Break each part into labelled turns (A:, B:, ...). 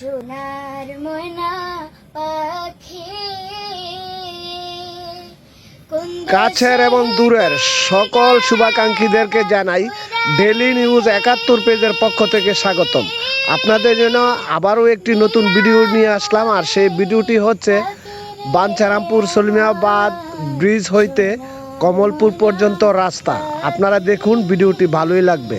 A: সোনার ময়না পাখি।
B: কাছের এবং দূরের সকল শুভাকাঙ্ক্ষীদেরকে জানাই ডেলি নিউজ একাত্তর পেজের পক্ষ থেকে স্বাগতম। আপনাদের জন্য আবারও একটি নতুন ভিডিও নিয়ে আসলাম আর সেই ভিডিওটি হচ্ছে বাঞ্ছারামপুর সলিমাবাদ ব্রিজ হইতে কমলপুর পর্যন্ত রাস্তা। আপনারা দেখুন ভিডিওটি ভালোই লাগবে।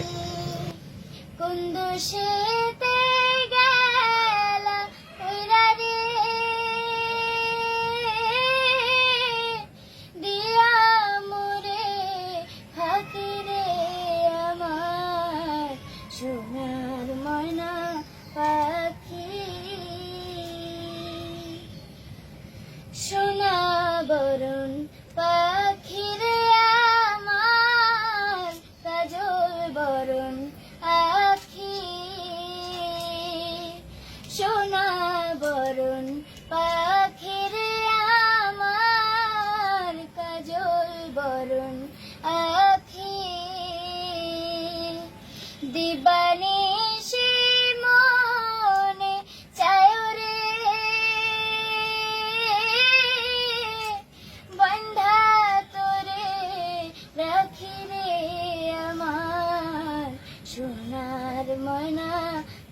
A: ময়না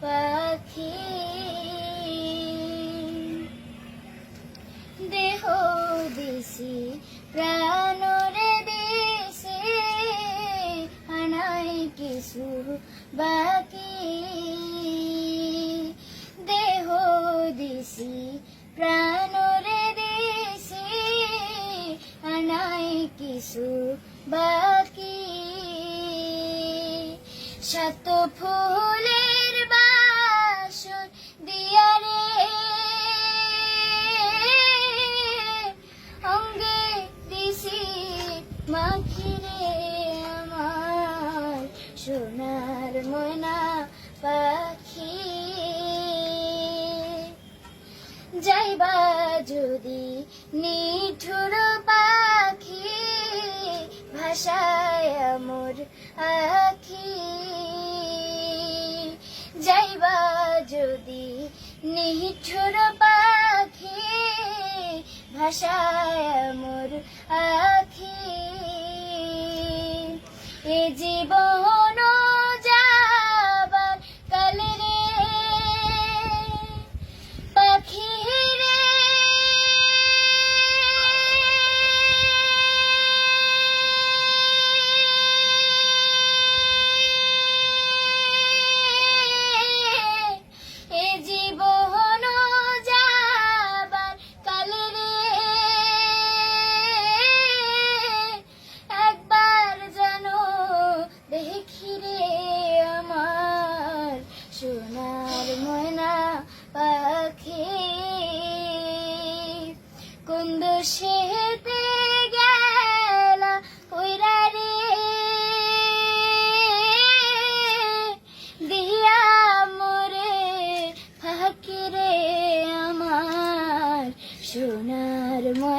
A: পাখি। দেহ দিছি প্রাণরে দিছি আনাই কিছু বাকি। শত ফুলের বাসর দিয়া রে। অঙ্গে দিছি মাখি রে আমার সোনার ময়না পাখি। যাইবা যদি নিঠুর পাখি, ভাষায় মোর আখি যাইবা যদি নিঠুর পাখি ভাষায় মোর আখি। এ জীবন দেশেতে গেলা কইরা রে। দিয়া মোরে ফাঁকি রে আমার সোনার ময়না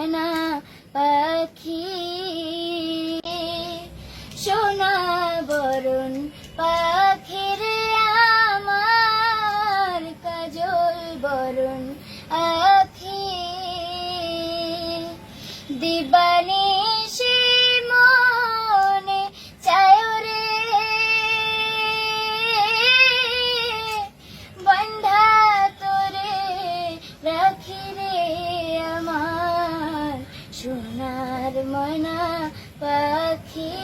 A: রাখি রে আমার সোনার ময়না পাখি।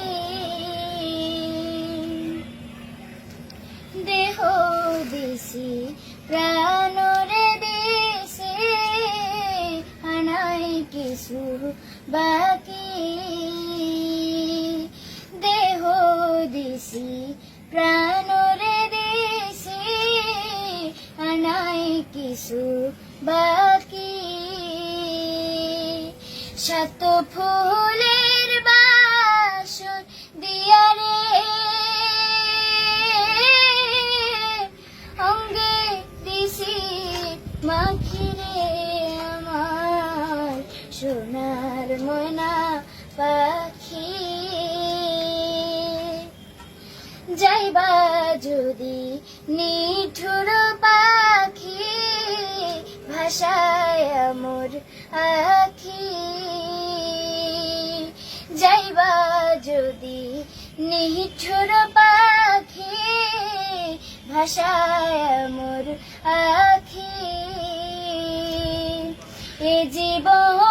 A: দেহ দিছি প্রাণ রে দিছি, আনাই কিছু বাকি। দেহ দিছি প্রাণ রে দিছি, আনাই কিছু বাকি শত ফুলের বাসর দিয়া রে। অঙ্গে দিছি মাখি রে আমার সোনার ময়না পাখি। যাইবা যদি নিঠুর পাখি আশায় মোর আখি যাইবা যদি নিঠুর পাখি ভাষায় মোর আখি এ জীবন